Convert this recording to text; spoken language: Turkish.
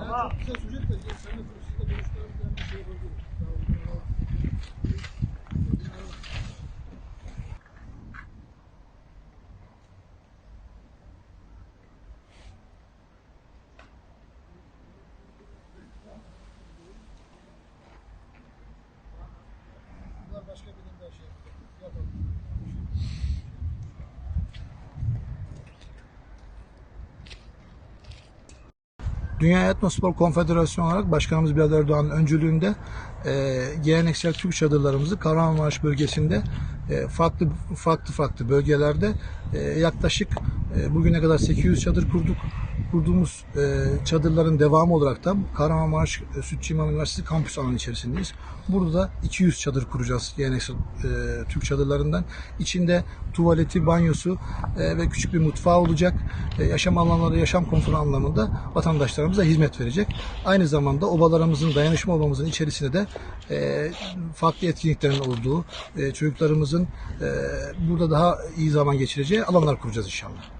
Bunlar başka birinde şey yapalım. Dünya Etnospor Konfederasyonu olarak Başkanımız Bilal Erdoğan'ın öncülüğünde e, geleneksel Türk çadırlarımızı Kahramanmaraş bölgesinde e, farklı farklı farklı bölgelerde e, yaklaşık bugüne kadar 800 çadır kurduk. Kurduğumuz e, çadırların devamı olarak da Kahramanmaraş e, Sütçü İmam Üniversitesi kampüs alanı içerisindeyiz. Burada da 200 çadır kuracağız geleneksel e, Türk çadırlarından. İçinde tuvaleti, banyosu e, ve küçük bir mutfağı olacak. E, yaşam alanları, yaşam konforu anlamında vatandaşlarımıza hizmet verecek. Aynı zamanda obalarımızın, dayanışma obamızın içerisinde de e, farklı etkinliklerin olduğu, e, çocuklarımızın e, burada daha iyi zaman geçireceği alanlar kuracağız inşallah.